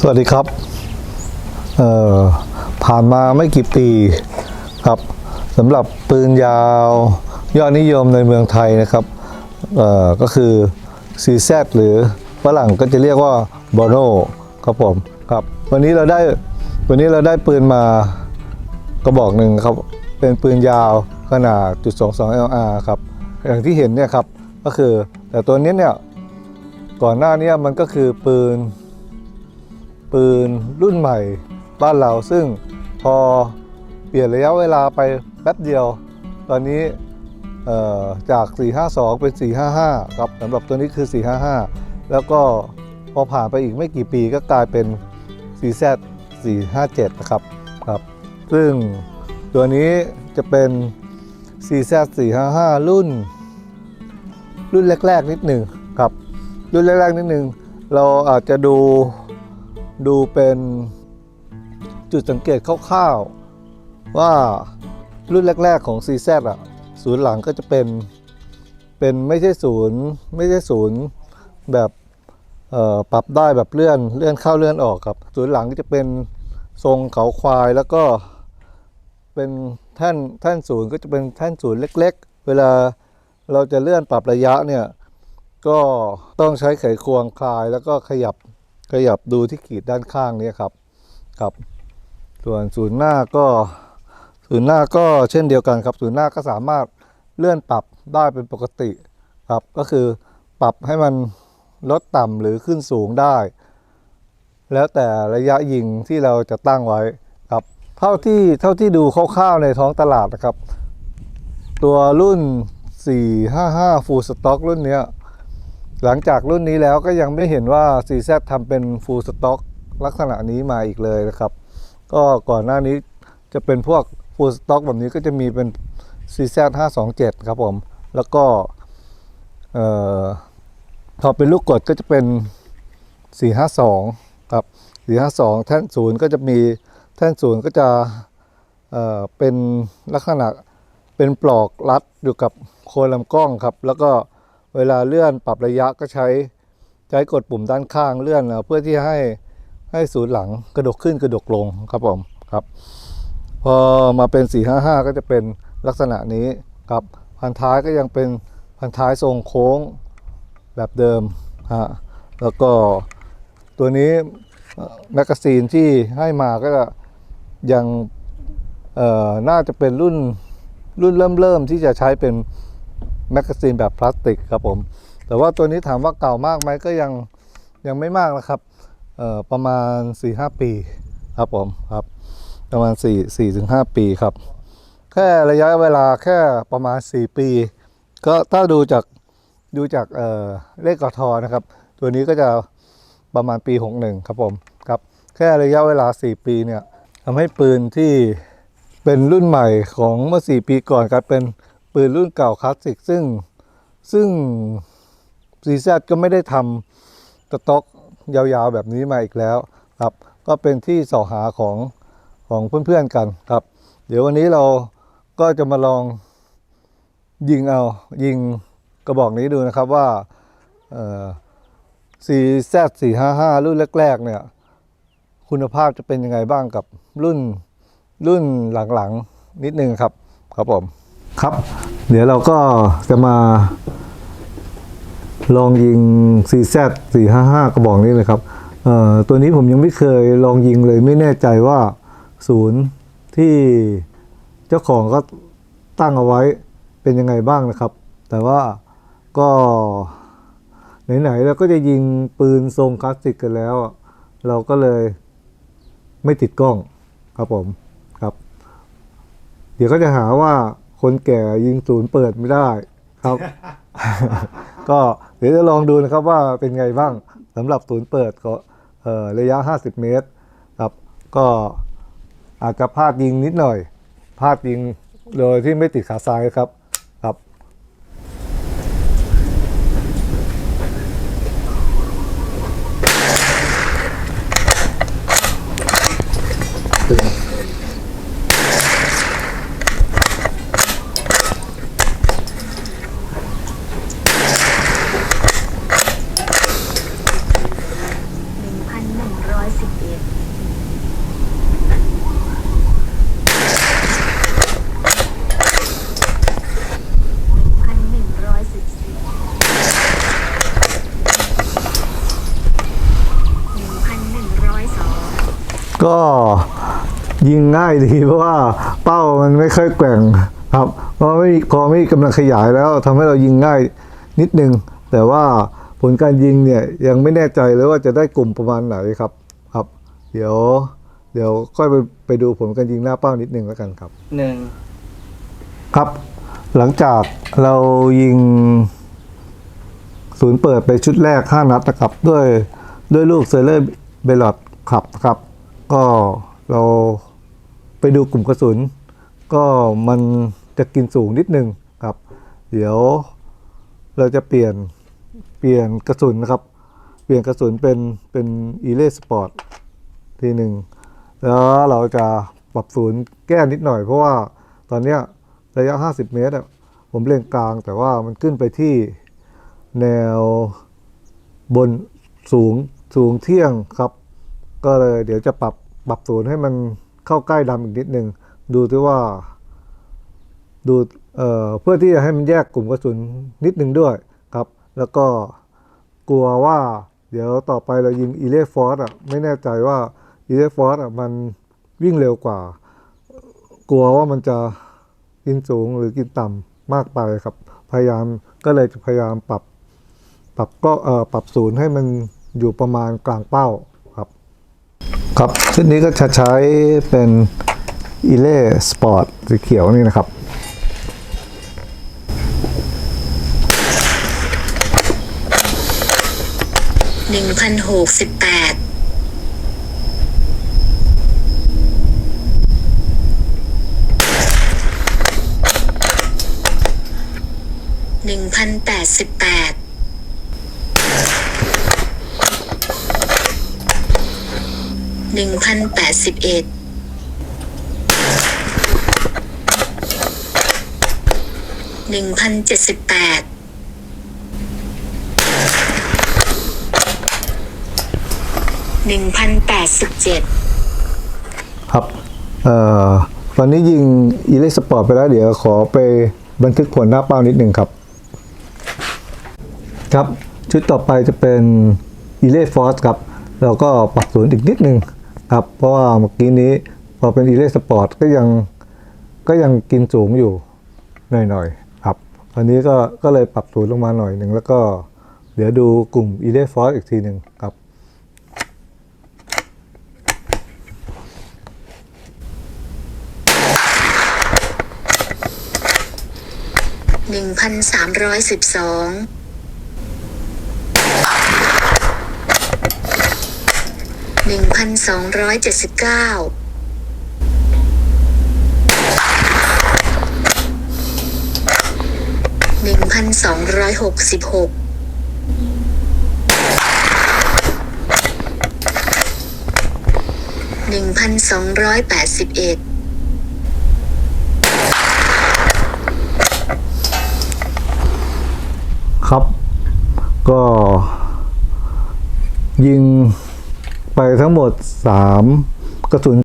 สวัสดีครับ เอ่อ ผ่านมาไม่กี่ปีครับสำหรับปืนยาว ยอดนิยมในเมืองไทยนะครับ เอ่อ ก็คือ CZ หรือฝรั่งก็จะเรียกว่าบอโนครับผมครับ วันนี้เราได้วันนี้เราได้ปืนมากระบอกหนึ่งครับ เป็นปืนยาวขนาดจุด22 LR ครับ อย่างที่เห็นเนี่ยครับ ก็คือแต่ตัวนี้เนี่ย ก่อนหน้านี้มันก็คือปืน ปืนรุ่นใหม่บ้านเราซึ่งพอเปลี่ยนระยะเวลาไปแป๊บเดียว ตอนนี้จาก 452 เป็น 455 ครับสำหรับตัวนี้คือ 455 แล้วก็พอผ่านไปอีกไม่กี่ปีก็กลายเป็น CZ 457 นะครับครับ ซึ่งตัวนี้จะเป็น CZ 455 รุ่น รุ่นแรก ๆ นิดหนึ่งครับ รุ่นแรก ๆ นิดหนึ่งเราอาจจะดู ดูเป็นจุดสังเกตคร่าวๆว่ารุ่นแรก ๆของ CZ อะศูนย์หลังก็จะเป็นเป็นไม่ใช่ศูนย์ไม่ใช่ศูนย์แบบปรับได้แบบเลื่อนเลื่อนเข้าเลื่อนออกครับศูนย์หลังก็จะเป็นทรงเขาควายแล้วก็เป็นแท่นแท่นศูนย์ก็จะเป็นแท่นศูนย์เล็ก ๆ เวลาเราจะเลื่อนปรับระยะเนี่ยก็ต้องใช้ไขควงคลายแล้วก็ขยับ ขยับดูที่ขีดด้านข้างนี้ครับครับ ส่วนศูนย์หน้าก็ศูนย์หน้าก็เช่นเดียวกันครับศูนย์หน้าก็สามารถเลื่อนปรับได้เป็นปกติครับก็คือปรับให้มันลดต่ำหรือขึ้นสูงได้ แล้วแต่ระยะยิงที่เราจะตั้งไว้ครับ เท่าที่เท่าที่ดูคร่าวๆในท้องตลาดนะครับ ตัวรุ่น 455 Full Stock รุ่นเนี้ย หลังจากรุ่นนี้แล้วก็ยังไม่เห็นว่า CZ ทำเป็น full stock ลักษณะนี้มาอีกเลยนะครับ ก็ก่อนหน้านี้จะเป็นพวก full stock แบบนี้ก็จะมีเป็น CZ 527 ครับผม แล้วก็เอ่อพอเป็นลูกกดก็จะเป็น 452 ครับ 452 แท่นศูนย์ก็จะมีแท่นศูนย์ก็จะเเป็นลักษณะเป็นปลอกรัดอยู่กับโคนลำกล้องครับ แล้วก็ เวลาเลื่อนปรับระยะก็ใช้ใช้กดปุ่มด้านข้างเลื่อนนะเพื่อที่ให้ให้ศูนย์หลังกระดกขึ้นกระดกลงครับผมครับ พอมาเป็น 455 ก็จะเป็นลักษณะนี้ครับพันท้ายก็ยังเป็นพันท้ายทรงโค้งแบบเดิมฮะแล้วก็ตัวนี้แมกกาซีนที่ให้มาก็ยังเอ่อน่าจะเป็นรุ่นรุ่นเริ่มเริ่มที่จะใช้เป็น แมกกาซีนแบบพลาสติกครับผม แต่ว่าตัวนี้ถามว่าเก่ามากไหมก็ยังยังไม่มากนะครับประมาณ 4-5 ปีครับผมครับ ประมาณ 4 4ถึง5ปีครับ แค่ระยะเวลาแค่ประมาณ 4 ปี ก็ถ้าดูจากดูจากเเลขกทนะครับ ตัวนี้ก็จะประมาณปี 61 ครับผมครับแค่ระยะเวลา 4 ปีเนี่ยทำให้ปืนที่เป็นรุ่นใหม่ของเมื่อ 4 ปีก่อนกลายเป็น ปืนรุ่นเก่าคลาสสิกซึ่งซึ่ง CZ ก็ไม่ได้ทำสต็อกยาวๆแบบนี้มาอีกแล้วครับ ก็เป็นที่สอหาของของเพื่อนๆกันครับ เดี๋ยววันนี้เราก็จะมาลองยิงเอายิงกระบอกนี้ดูนะครับว่าเอ่อ CZ 455 รุ่นแรกๆเนี่ย คุณภาพจะเป็นยังไงบ้างกับรุ่นรุ่นหลังๆ นิดนึงครับ ครับผม ครับ เดี๋ยวเราก็จะมา ลองยิง CZ 455 กระบอกนี้เลยครับเอ่อตัวนี้ผมยังไม่เคยลองยิงเลยไม่แน่ใจว่าศูนย์ที่เจ้าของก็ตั้งเอาไว้เป็นยังไงบ้างนะครับ แต่ว่าก็ ไหนๆเราก็จะยิงปืนทรงคลาสสิกกันแล้ว เราก็เลยไม่ติดกล้องครับผมครับ เดี๋ยวก็จะหาว่า คนแก่ยิงศูนย์เปิดไม่ได้ครับ ก็เดี๋ยวจะลองดูนะครับว่าเป็นไงบ้างสำหรับศูนย์เปิดก็เอ่อระยะ 50 เมตรครับก็อาจจะพลาดยิงนิดหน่อยพลาดยิงโดยที่ไม่ติดขาซ้ายครับครับ1,117 ก็ยิงง่ายดีเพราะว่าเป้ามันไม่ค่อยแกว่งครับเพราะไม่มีพอไม่มีกำลังขยายแล้วทำให้เรายิงง่ายนิดนึง แต่ว่าผลการยิงเนี่ยยังไม่แน่ใจเลยว่าจะได้กลุ่มประมาณไหนครับครับ เดี๋ยว เดี๋ยวค่อยไปไปดูผลการยิงหน้าเป้านิดนึงแล้วกันครับหนึ่งครับ หลังจากเรายิงศูนย์เปิดไปชุดแรก 5 นัดนะครับ ด้วยด้วยลูกเซเลอร์เบลอดขับนะครับ ก็เราไปดูกลุ่มกระสุน ก็มันจะกินสูงนิดนึงครับ เดี๋ยวเราจะเปลี่ยนเปลี่ยนกระสุนนะครับ เปลี่ยนกระสุนเป็นเป็นอีเลสปอร์ตทีหนึ่งแล้วเราจะปรับศูนย์แก้นิดหน่อย เพราะว่าตอนเนี้ยระยะ 50 เมตรผมเล็งกลางแต่ว่ามันขึ้นไปที่แนวบนสูงสูงเที่ยงครับ ก็เลยเดี๋ยวจะปรับ ปรับศูนย์ให้มันเข้าใกล้ดำอีกนิดหนึ่งดูที่ว่า ดูเเพื่อที่จะให้มันแยกกลุ่มกระสุนนิดหนึ่งด้วยครับ แล้วก็กลัวว่า เดี๋ยวต่อไปเรายิงอีเลฟฟอร์สอะไม่แน่ใจว่าอีเลฟฟอร์สอะมันวิ่งเร็วกว่า กลัวว่ามันจะกินสูงหรือกินต่ำมากไปครับ พยายามก็เลยจะพยายามปรับ ปรับก็เออปรับศูนย์ให้มันอยู่ประมาณกลางเป้า ครับชุดนี้ก็จะใช้เป็นอีเล่สปอร์ตสีเขียวนี่นะครับ หนึ่งพันหกสิบแปดหนึ่งพันแปดสิบแปด ห นึ่งพันแปดสิบเอ็ดหนึ่งพันเจ็ดสิบแปดหนึ่งพันแปดสิบเจ็ดครับ เอ่อ ตอนนี้ยิงอีเลสปอร์ตไปแล้ว เดี๋ยวขอไปบันทึกผลหน้าเป้านิดหนึ่งครับ ครับ ชุดต่อไปจะเป็นอีเล่ฟอร์สครับ เราก็ปรับศูนย์อีกนิดหนึ่ง ครับ เพราะว่าเมื่อกี้นี้พอเป็นอีเลสปอร์ตก็ยังก็ยังกินสูงอยู่หน่อยๆครับอันนี้ก็ก็เลยปรับศูนลงมาหน่อยหนึ่งแล้วก็เดี๋ยวดูกลุ่มอีเล่ฟอร์สอีกทีหนึ่งครับหนึ่งพันสามร้อยสิบสอง หนึ่งพันสองร้อยเจ็ดสิบเก้าหนึ่งพันสองร้อยหกสิบหกหนึ่งพันสองร้อยแปดสิบเอ็ดครับ ก็ยิง ไปทั้งหมด 3 กระสุน